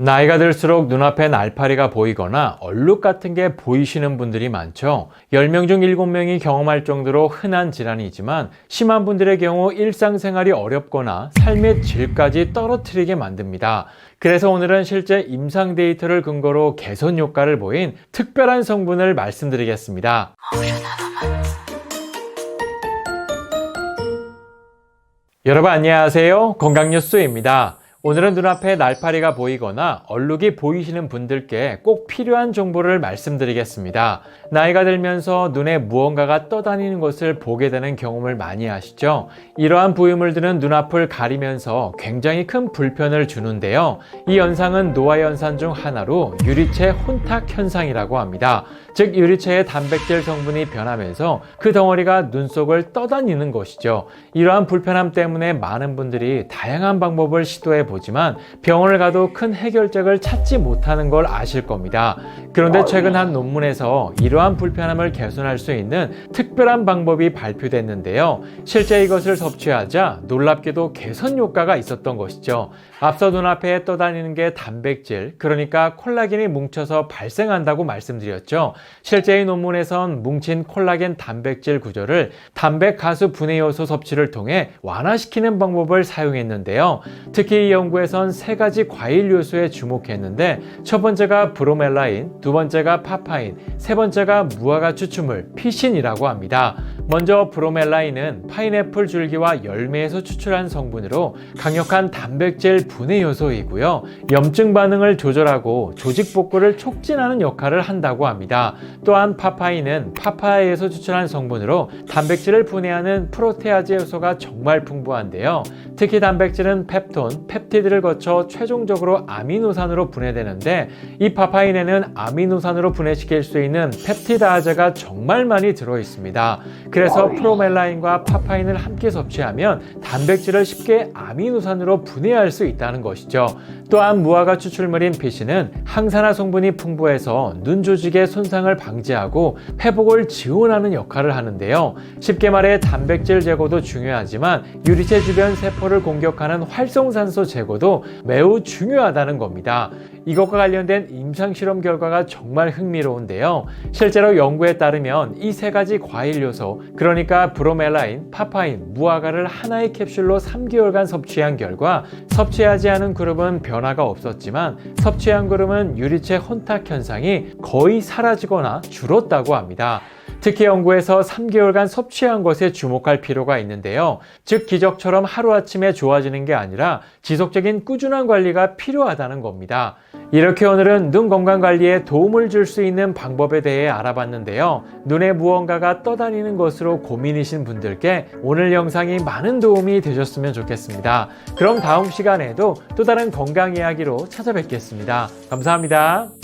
나이가 들수록 눈앞에 날파리가 보이거나 얼룩 같은 게 보이시는 분들이 많죠. 10명 중 7명이 경험할 정도로 흔한 질환이지만 심한 분들의 경우 일상생활이 어렵거나 삶의 질까지 떨어뜨리게 만듭니다. 그래서 오늘은 실제 임상 데이터를 근거로 개선 효과를 보인 특별한 성분을 말씀드리겠습니다. 여러분 안녕하세요. 건강뉴스입니다. 오늘은 눈앞에 날파리가 보이거나 얼룩이 보이시는 분들께 꼭 필요한 정보를 말씀드리겠습니다. 나이가 들면서 눈에 무언가가 떠다니는 것을 보게 되는 경험을 많이 하시죠? 이러한 부유물들은 눈앞을 가리면서 굉장히 큰 불편을 주는데요. 이 현상은 노화 현상 중 하나로 유리체 혼탁 현상이라고 합니다. 즉 유리체의 단백질 성분이 변하면서 그 덩어리가 눈 속을 떠다니는 것이죠. 이러한 불편함 때문에 많은 분들이 다양한 방법을 시도해 보지만 병원을 가도 큰 해결책을 찾지 못하는 걸 아실 겁니다. 그런데 최근 한 논문에서 이러한 불편함을 개선할 수 있는 특별한 방법이 발표됐는데요. 실제 이것을 섭취하자 놀랍게도 개선 효과가 있었던 것이죠. 앞서 눈앞에 떠다니는 게 단백질, 그러니까 콜라겐이 뭉쳐서 발생한다고 말씀드렸죠. 실제 이 논문에선 뭉친 콜라겐 단백질 구조를 단백 가수 분해 요소 섭취를 통해 완화시키는 방법을 사용했는데요. 특히 이 연구에선 세 가지 과일 요소에 주목했는데 첫 번째가 브로멜라인, 두 번째가 파파인, 세 번째가 무화과 추출물 피신이라고 합니다. 먼저 브로멜라인은 파인애플 줄기와 열매에서 추출한 성분으로 강력한 단백질 분해 요소이고요. 염증 반응을 조절하고 조직 복구를 촉진하는 역할을 한다고 합니다. 또한 파파인은 파파야에서 추출한 성분으로 단백질을 분해하는 프로테아제 요소가 정말 풍부한데요. 특히 단백질은 펩톤, 펩티드를 거쳐 최종적으로 아미노산으로 분해되는데 이 파파인에는 아미노산으로 분해시킬 수 있는 펩티다제가 정말 많이 들어 있습니다. 그래서 프로멜라인과 파파인을 함께 섭취하면 단백질을 쉽게 아미노산으로 분해할 수 있다는 것이죠. 또한 무화과 추출물인 피시는 항산화 성분이 풍부해서 눈 조직의 손상을 방지하고 회복을 지원하는 역할을 하는데요. 쉽게 말해 단백질 제거도 중요하지만 유리체 주변 세포를 공격하는 활성산소 제거도 매우 중요하다는 겁니다. 이것과 관련된 임상 실험 결과가 정말 흥미로운데요. 실제로 연구에 따르면 이 세 가지 과일 요소, 그러니까 브로멜라인, 파파인, 무화과를 하나의 캡슐로 3개월간 섭취한 결과 섭취하지 않은 그룹은 변화가 없었지만 섭취한 그룹은 유리체 혼탁 현상이 거의 사라지거나 줄었다고 합니다. 특히 연구에서 3개월간 섭취한 것에 주목할 필요가 있는데요. 즉, 기적처럼 하루아침에 좋아지는 게 아니라 지속적인 꾸준한 관리가 필요하다는 겁니다. 이렇게 오늘은 눈 건강 관리에 도움을 줄 수 있는 방법에 대해 알아봤는데요. 눈에 무언가가 떠다니는 것으로 고민이신 분들께 오늘 영상이 많은 도움이 되셨으면 좋겠습니다. 그럼 다음 시간에도 또 다른 건강 이야기로 찾아뵙겠습니다. 감사합니다.